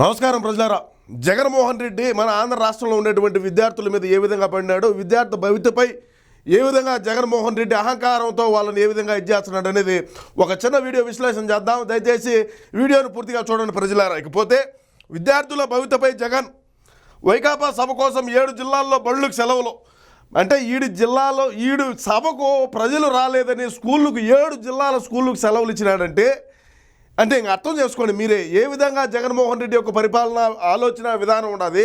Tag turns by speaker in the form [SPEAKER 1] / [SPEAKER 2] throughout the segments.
[SPEAKER 1] నమస్కారం ప్రజలారా. జగన్మోహన్ రెడ్డి మన ఆంధ్ర రాష్ట్రంలో ఉండేటువంటి విద్యార్థుల మీద ఏ విధంగా పడినాడు విద్యార్థి భవితపై ఏ విధంగా జగన్మోహన్ రెడ్డి అహంకారంతో వాళ్ళని ఏ విధంగా ఇచ్చేస్తున్నాడు అనేది ఒక చిన్న వీడియో విశ్లేషణ చేద్దాం. దయచేసి వీడియోను పూర్తిగా చూడండి ప్రజలారా. ఇకపోతే విద్యార్థుల భవితపై జగన్ వైకాపా సభ కోసం ఏడు జిల్లాల్లో బళ్ళుకు సెలవులు. అంటే ఈడు జిల్లాలో ఈడు సభకు ప్రజలు రాలేదని స్కూళ్ళకు ఏడు జిల్లాల స్కూళ్ళకు సెలవులు ఇచ్చినాడంటే అంటే ఇంక అర్థం చేసుకోండి మీరే ఏ విధంగా జగన్మోహన్ రెడ్డి యొక్క పరిపాలన ఆలోచన విధానం ఉన్నది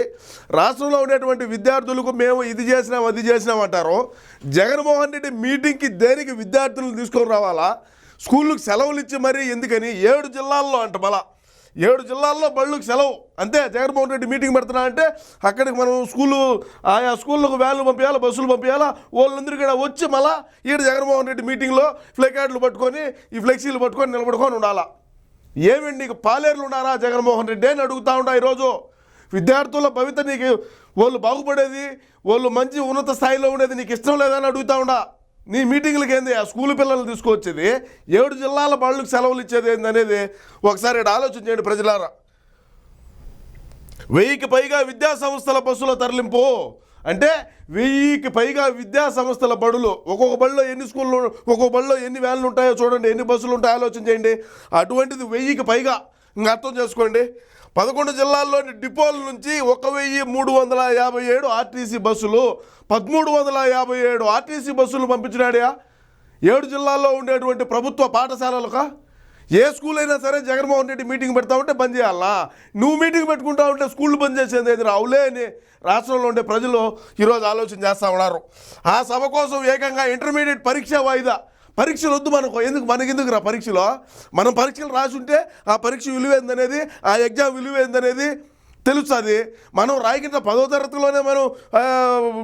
[SPEAKER 1] రాష్ట్రంలో ఉండేటువంటి విద్యార్థులకు మేము ఇది చేసినాం అది చేసినాం అంటారు. జగన్మోహన్ రెడ్డి మీటింగ్కి దేనికి విద్యార్థులను తీసుకొని రావాలా? స్కూళ్ళకు సెలవులు ఇచ్చి మరీ ఎందుకని? ఏడు జిల్లాల్లో అంట మళ్ళా. ఏడు జిల్లాల్లో బళ్ళకు సెలవు. అంతే జగన్మోహన్ రెడ్డి మీటింగ్ పెడుతున్నా అంటే అక్కడికి మనం స్కూలు ఆయా స్కూళ్ళకు వ్యాన్లు పంపించాలా బస్సులు పంపించాలా? వాళ్ళందరూ కూడా వచ్చి మళ్ళా ఈడ జగన్మోహన్ రెడ్డి మీటింగ్లో ఫ్లెకార్డులు పట్టుకొని ఈ ఫ్లెక్సీలు పట్టుకొని నిలబడుకొని ఉండాలా? ఏమండి నీకు పాలేర్లు ఉన్నారా? జగన్మోహన్ రెడ్డి అని అడుగుతా ఉండా ఈరోజు. విద్యార్థుల భవిత నీకు వాళ్ళు బాగుపడేది వాళ్ళు మంచి ఉన్నత స్థాయిలో ఉండేది నీకు ఇష్టం లేదని అడుగుతా ఉండా. నీ మీటింగ్లకి ఏంది? ఆ స్కూల్ పిల్లలు తీసుకొచ్చేది? ఏడు జిల్లాల వాళ్ళకి సెలవులు ఇచ్చేది ఏంది అనేది ఒకసారి ఇక్కడ ఆలోచన చేయండి ప్రజలారా. వెయ్యికి పైగా విద్యా సంస్థల బస్సుల తరలింపు. అంటే వెయ్యికి పైగా విద్యా సంస్థల బడులు ఒక్కొక్క బడిలో ఎన్ని స్కూళ్ళు ఒక్కొక్క బడిలో ఎన్ని వ్యాన్లు ఉంటాయో చూడండి ఎన్ని బస్సులు ఉంటాయో ఆలోచన చేయండి. అటువంటిది వెయ్యికి పైగా ఇంకా అర్థం చేసుకోండి. పదకొండు జిల్లాల్లోని డిపోల నుంచి ఒక వెయ్యి మూడు వందల యాభై ఏడు ఆర్టీసీ బస్సులు పదమూడు వందల యాభై ఏడు ఆర్టీసీ బస్సులు పంపించినాడయా? ఏడు జిల్లాల్లో ఉండేటువంటి ప్రభుత్వ పాఠశాలలుగా ఏ స్కూల్ అయినా సరే జగన్మోహన్ రెడ్డి మీటింగ్ పెడతా ఉంటే బంద్ చేయాలా? నువ్వు మీటింగ్ పెట్టుకుంటా ఉంటే స్కూళ్ళు బంద్ చేసేది ఏది రావులే అని రాష్ట్రంలో ఉండే ప్రజలు ఈరోజు ఆలోచన చేస్తూ ఉన్నారు. ఆ సభ కోసం ఏకంగా ఇంటర్మీడియట్ పరీక్ష వాయిదా. పరీక్షలు వద్దు మనకు. ఎందుకు? మనకెందుకు రా పరీక్షలో? మనం పరీక్షలు రాసి ఉంటే ఆ పరీక్ష విలువైందనేది ఆ ఎగ్జామ్ విలువైందనేది తెలుస్తుంది. మనం రాయకింత పదో తరగతిలోనే మనం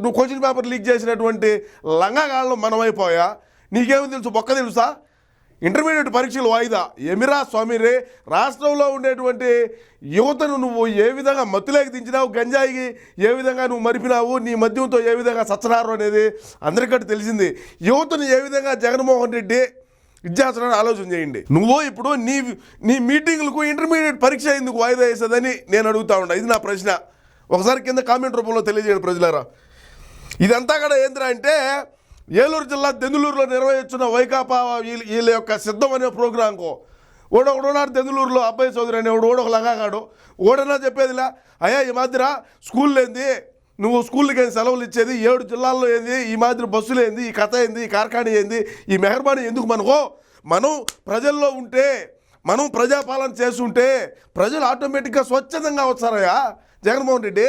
[SPEAKER 1] నువ్వు క్వశ్చన్ పేపర్ లీక్ చేసినటువంటి లంగాగాళ్ళు మనం అయిపోయా నీకేమి తెలుసు? బొక్క తెలుసా? ఇంటర్మీడియట్ పరీక్షలు వాయిదా. ఎమిరా స్వామిరే రాష్ట్రంలో ఉండేటువంటి యువతను నువ్వు ఏ విధంగా మత్తులేకి దించినావు గంజాయికి ఏ విధంగా నువ్వు మరిపినావు నీ మద్యంతో ఏ విధంగా సచ్చనారు అనేది అందరికంటే తెలిసింది. యువతను ఏ విధంగా జగన్మోహన్ రెడ్డి విద్యాసనాన్ని ఆలోచన చేయండి. నువ్వు ఇప్పుడు నీ నీ మీటింగ్లకు ఇంటర్మీడియట్ పరీక్ష ఎందుకు వాయిదా వేసేదని నేను అడుగుతా ఉన్నా. ఇది నా ప్రశ్న. ఒకసారి కింద కామెంట్ రూపంలో తెలియజేయండి ప్రజలారా. ఇదంతా కూడా ఏంద్రా అంటే ఏలూరు జిల్లా దెందులూరులో నిర్వహించిన వైకాపా వీళ్ళ వీళ్ళ యొక్క సిద్ధం అనే ప్రోగ్రాంకు ఓడొకడు ఉన్నాడు దెందులూరులో అబ్బాయి చౌదరి అనేవాడు ఓడొక లగాగాడు. ఓడన్నా చెప్పేదిలా? అయ్యా ఈ మాదిర స్కూల్ ఏంది నువ్వు స్కూల్కి ఏం సెలవులు ఇచ్చేది? ఏడు జిల్లాల్లో ఏంది? ఈ మాదిరి బస్సులు ఏంది? ఈ కథ ఏంది? ఈ కార్ఖానీ ఏంది? ఈ మెహర్బానీ ఎందుకు మనకో? మనం ప్రజల్లో ఉంటే మనం ప్రజాపాలన చేస్తుంటే ప్రజలు ఆటోమేటిక్గా స్వచ్ఛందంగా వస్తారయ్యా. జగన్మోహన్ రెడ్డి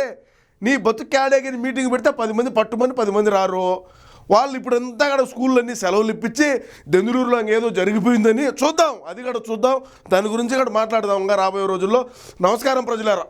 [SPEAKER 1] నీ బతుకు బతుక్కాడేకి మీటింగ్ పెడితే పది మంది పట్టుమని పది మంది రారు. వాళ్ళు ఇప్పుడు అంతా కూడా స్కూళ్ళన్నీ సెలవులు ఇప్పించి దెందులూరులో ఏదో జరిగిపోయిందని చూద్దాం. అది కూడా చూద్దాం. దాని గురించి కూడా మాట్లాడదాం ఇంకా రాబోయే రోజుల్లో. నమస్కారం ప్రజలారా.